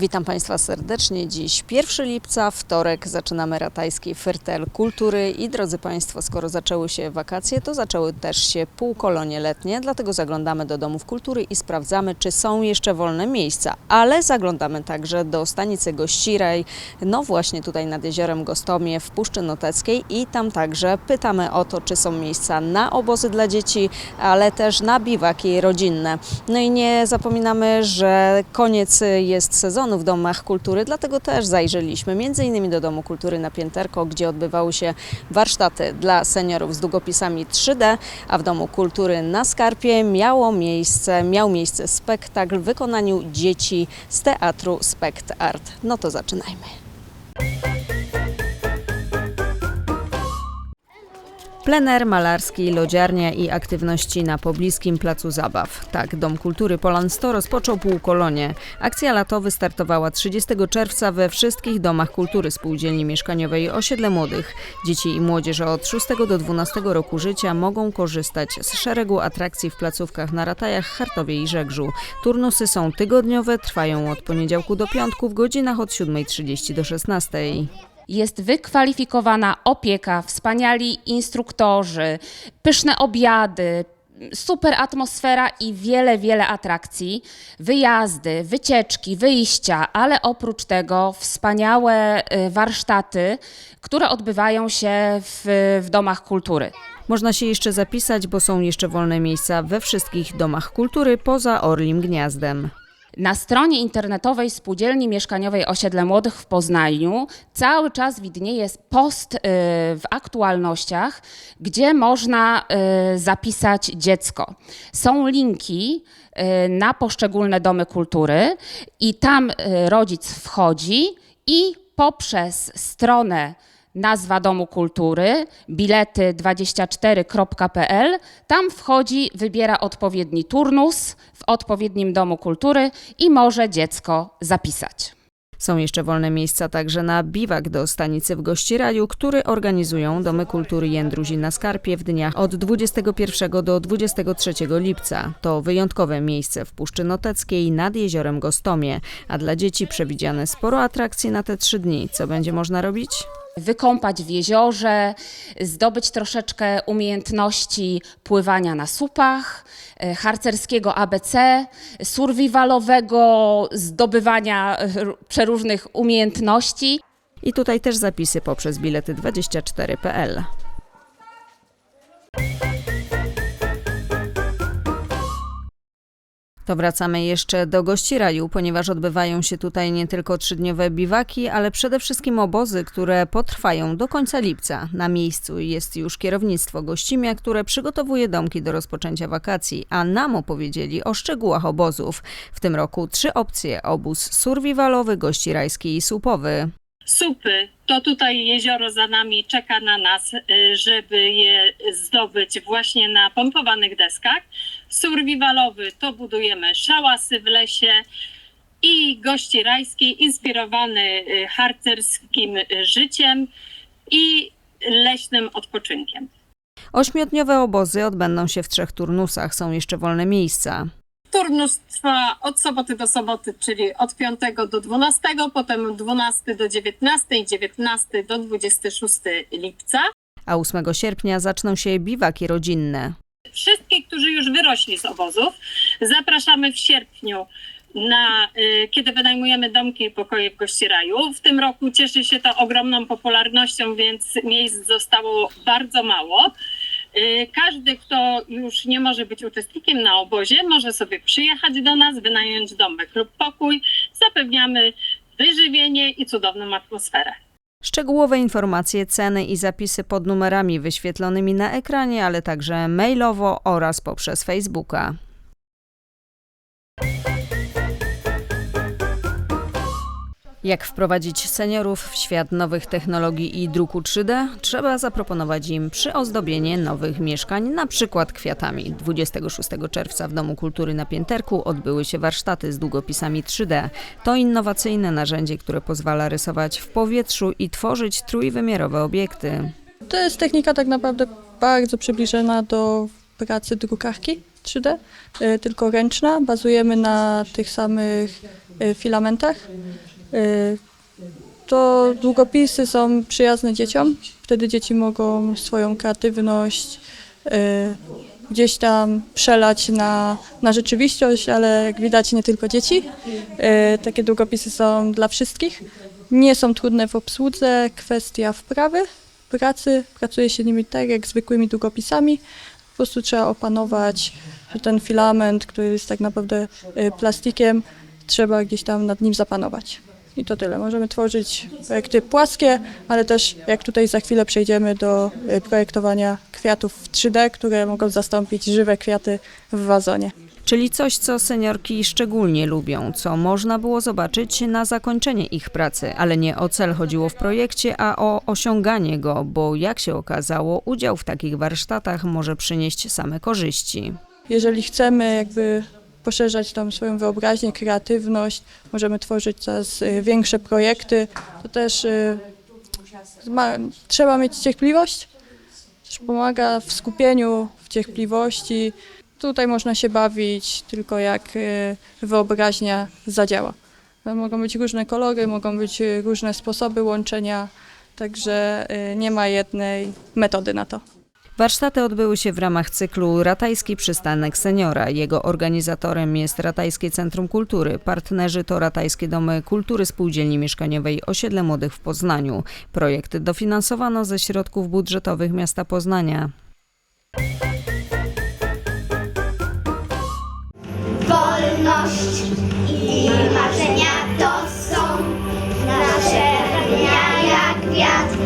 Witam Państwa serdecznie. Dziś 1 lipca, wtorek, zaczynamy Ratajski Fertel Kultury i drodzy Państwo, skoro zaczęły się wakacje, to zaczęły też się półkolonie letnie, dlatego zaglądamy do domów kultury i sprawdzamy, czy są jeszcze wolne miejsca. Ale zaglądamy także do stanicy Gościraj, no właśnie tutaj nad jeziorem Gostomie w Puszczy Noteckiej i tam także pytamy o to, czy są miejsca na obozy dla dzieci, ale też na biwaki rodzinne. No i nie zapominamy, że koniec jest sezonu w domach kultury, dlatego też zajrzeliśmy innymi do Domu Kultury na Pięterko, gdzie odbywały się warsztaty dla seniorów z długopisami 3D, a w Domu Kultury na Skarpie miało miejsce, miał miejsce spektakl w wykonaniu dzieci z teatru Spekt Art. No to zaczynajmy. Plener malarski, lodziarnia i aktywności na pobliskim placu zabaw. Tak, Dom Kultury Polan 100 rozpoczął półkolonie. Akcja lato wystartowała 30 czerwca we wszystkich domach kultury spółdzielni mieszkaniowej Osiedle Młodych. Dzieci i młodzież od 6 do 12 roku życia mogą korzystać z szeregu atrakcji w placówkach na Ratajach, Chartowie i Żegrzu. Turnusy są tygodniowe, trwają od poniedziałku do piątku w godzinach od 7.30 do 16.00. Jest wykwalifikowana opieka, wspaniali instruktorzy, pyszne obiady, super atmosfera i wiele, wiele atrakcji, wyjazdy, wycieczki, wyjścia, ale oprócz tego wspaniałe y, warsztaty, które odbywają się w, w domach kultury. Można się jeszcze zapisać, bo są jeszcze wolne miejsca we wszystkich domach kultury poza Orlim Gniazdem. Na stronie internetowej Spółdzielni Mieszkaniowej Osiedle Młodych w Poznaniu cały czas widnieje post y, w aktualnościach, gdzie można y, zapisać dziecko. Są linki y, na poszczególne domy kultury i tam rodzic wchodzi i poprzez stronę nazwa Domu Kultury, bilety24.pl. Tam wchodzi, wybiera odpowiedni turnus w odpowiednim Domu Kultury i może dziecko zapisać. Są jeszcze wolne miejsca także na biwak do stanicy w Gościraju, który organizują Domy Kultury Jędruzi na Skarpie w dniach od 21 do 23 lipca. To wyjątkowe miejsce w Puszczy Noteckiej nad jeziorem Gostomie, a dla dzieci przewidziane sporo atrakcji na te trzy dni. Co będzie można robić? Wykąpać w jeziorze, zdobyć troszeczkę umiejętności pływania na supach, harcerskiego ABC, survivalowego zdobywania e, przeróżnych umiejętności. I tutaj też zapisy poprzez bilety24.pl. To wracamy jeszcze do Gościraju, ponieważ odbywają się tutaj nie tylko trzydniowe biwaki, ale przede wszystkim obozy, które potrwają do końca lipca. Na miejscu jest już kierownictwo Gościmia, które przygotowuje domki do rozpoczęcia wakacji, a nam opowiedzieli o szczegółach obozów. W tym roku trzy opcje: obóz survivalowy, gościrajski i słupowy. Supy, to tutaj jezioro za nami czeka na nas, y, żeby je zdobyć właśnie na pompowanych deskach. Survivalowy to budujemy szałasy w lesie i gości rajski inspirowany y, harcerskim y, życiem i leśnym odpoczynkiem. Ośmiodniowe obozy odbędą się w trzech turnusach, są jeszcze wolne miejsca. Turnus trwa od soboty do soboty, czyli od 5 do 12, potem 12 do 19 i 19 do 26 lipca. A 8 sierpnia zaczną się biwaki rodzinne. Wszystkich, którzy już wyrośli z obozów, zapraszamy w sierpniu na, y, kiedy wynajmujemy domki i pokoje w Gościeraju. W tym roku cieszy się to ogromną popularnością, więc miejsc zostało bardzo mało. Y, Każdy, kto już nie może być uczestnikiem na obozie, może sobie przyjechać do nas, wynająć domek lub pokój. Zapewniamy wyżywienie i cudowną atmosferę. Szczegółowe informacje, ceny i zapisy pod numerami wyświetlonymi na ekranie, ale także mailowo oraz poprzez Facebooka. Jak wprowadzić seniorów w świat nowych technologii i druku 3D? Trzeba zaproponować im przyozdobienie nowych mieszkań, na przykład kwiatami. 26 czerwca w Domu Kultury na Pięterku odbyły się warsztaty z długopisami 3D. To innowacyjne narzędzie, które pozwala rysować w powietrzu i tworzyć trójwymiarowe obiekty. To jest technika tak naprawdę bardzo przybliżona do pracy drukarki 3D, e, tylko ręczna. Bazujemy na tych samych e, filamentach. E, To długopisy są przyjazne dzieciom. Wtedy dzieci mogą swoją kreatywność e, gdzieś tam przelać na, na rzeczywistość, ale jak widać nie tylko dzieci. E, Takie długopisy są dla wszystkich. Nie są trudne w obsłudze, kwestia wprawy, pracy. Pracuje się nimi tak jak zwykłymi długopisami. Po prostu trzeba opanować ten filament, który jest tak naprawdę plastikiem. Trzeba gdzieś tam nad nim zapanować. I to tyle. Możemy tworzyć projekty płaskie, ale też jak tutaj za chwilę przejdziemy do e, projektowania kwiatów w 3D, które mogą zastąpić żywe kwiaty w wazonie. Czyli coś, co seniorki szczególnie lubią, co można było zobaczyć na zakończenie ich pracy, ale nie o cel chodziło w projekcie, a o osiąganie go, bo jak się okazało, udział w takich warsztatach może przynieść same korzyści. Jeżeli chcemy jakby poszerzać tam swoją wyobraźnię, kreatywność, możemy tworzyć coraz y, większe projekty, to też y, ma, trzeba mieć cierpliwość, też pomaga w skupieniu, w cierpliwości. Tutaj można się bawić tylko jak y, wyobraźnia zadziała. Mogą być różne kolory, mogą być różne sposoby łączenia, także nie ma jednej metody na to. Warsztaty odbyły się w ramach cyklu Ratajski Przystanek Seniora. Jego organizatorem jest Ratajskie Centrum Kultury. Partnerzy to Ratajskie Domy Kultury Spółdzielni Mieszkaniowej Osiedle Młodych w Poznaniu. Projekt dofinansowano ze środków budżetowych miasta Poznania. Wolność i marzenia to są nasze dnia jak wiatr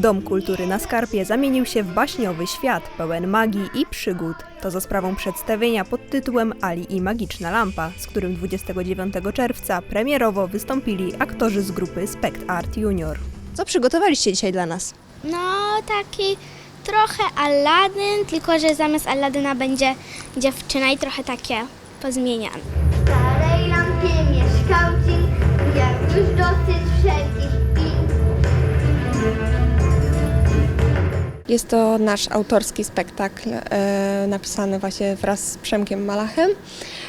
Dom Kultury na Skarpie zamienił się w baśniowy świat pełen magii i przygód. To za sprawą przedstawienia pod tytułem Ali i Magiczna Lampa, z którym 29 czerwca premierowo wystąpili aktorzy z grupy Spect Art Junior. Co przygotowaliście dzisiaj dla nas? No, taki trochę Aladdin, tylko że zamiast Aladyna będzie dziewczyna i trochę takie pozmieniane. W starej lampie mieszkał dżin, jak już dosyć wszelkich Jest to nasz autorski spektakl e, napisany właśnie wraz z Przemkiem Malachem.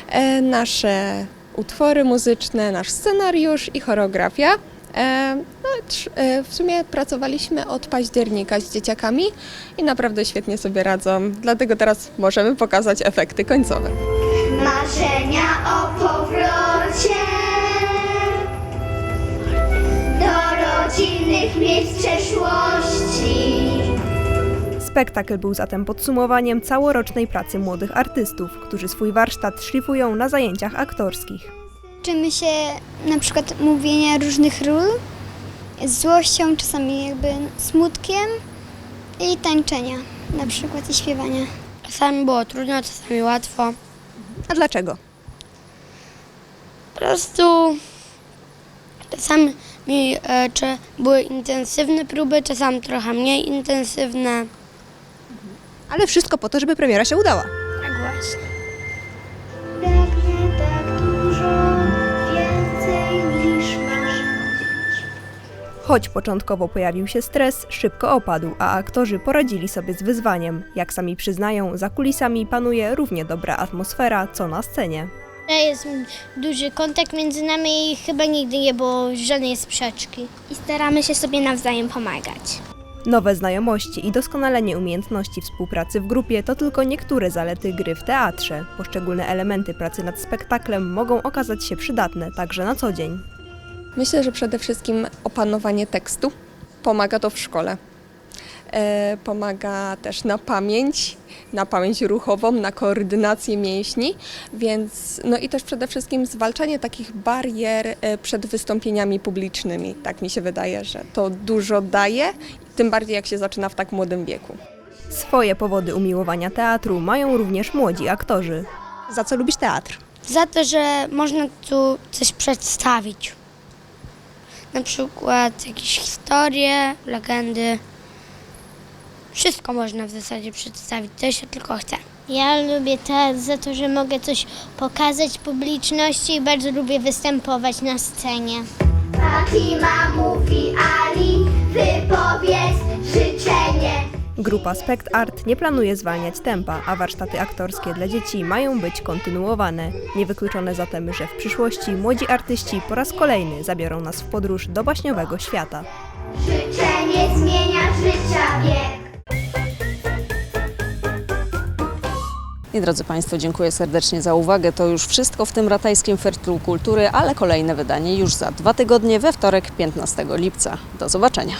E, nasze utwory muzyczne, nasz scenariusz i choreografia. E, no, w sumie pracowaliśmy od października z dzieciakami i naprawdę świetnie sobie radzą, dlatego teraz możemy pokazać efekty końcowe. Marzenia o powrocie do rodzinnych miejsc. Spektakl był zatem podsumowaniem całorocznej pracy młodych artystów, którzy swój warsztat szlifują na zajęciach aktorskich. Uczymy się na przykład mówienia różnych ról z złością, czasami jakby smutkiem i tańczenia na przykład i śpiewania. Czasami było trudno, czasami łatwo. A dlaczego? Po prostu czasami e, czy były intensywne próby, czasami trochę mniej intensywne. Ale wszystko po to, żeby premiera się udała. Tak właśnie. Pragnie tak dużo więcej niż masz. Choć początkowo pojawił się stres, szybko opadł, a aktorzy poradzili sobie z wyzwaniem. Jak sami przyznają, za kulisami panuje równie dobra atmosfera, co na scenie. Jest duży kontakt między nami i chyba nigdy nie było żadnej sprzeczki. I staramy się sobie nawzajem pomagać. Nowe znajomości i doskonalenie umiejętności współpracy w grupie to tylko niektóre zalety gry w teatrze. Poszczególne elementy pracy nad spektaklem mogą okazać się przydatne także na co dzień. Myślę, że przede wszystkim opanowanie tekstu. Pomaga to w szkole. E, pomaga też na pamięć, na pamięć ruchową, na koordynację mięśni, więc no i też przede wszystkim zwalczanie takich barier e, przed wystąpieniami publicznymi. Tak mi się wydaje, że to dużo daje, tym bardziej jak się zaczyna w tak młodym wieku. Swoje powody umiłowania teatru mają również młodzi aktorzy. Za co lubisz teatr? Za to, że można tu coś przedstawić. Na przykład jakieś historie, legendy. Wszystko można w zasadzie przedstawić, co się tylko chce. Ja lubię teatr za to, że mogę coś pokazać publiczności i bardzo lubię występować na scenie. Fatima mówi Ali, wypowiedz, życzenie. Grupa Spect Art nie planuje zwalniać tempa, a warsztaty aktorskie dla dzieci mają być kontynuowane. Niewykluczone zatem, że w przyszłości młodzi artyści po raz kolejny zabiorą nas w podróż do baśniowego świata. Życzenie zmienia życia bieg. I drodzy Państwo, dziękuję serdecznie za uwagę. To już wszystko w tym ratajskim Fertlu Kultury, ale kolejne wydanie już za dwa tygodnie we wtorek 15 lipca. Do zobaczenia.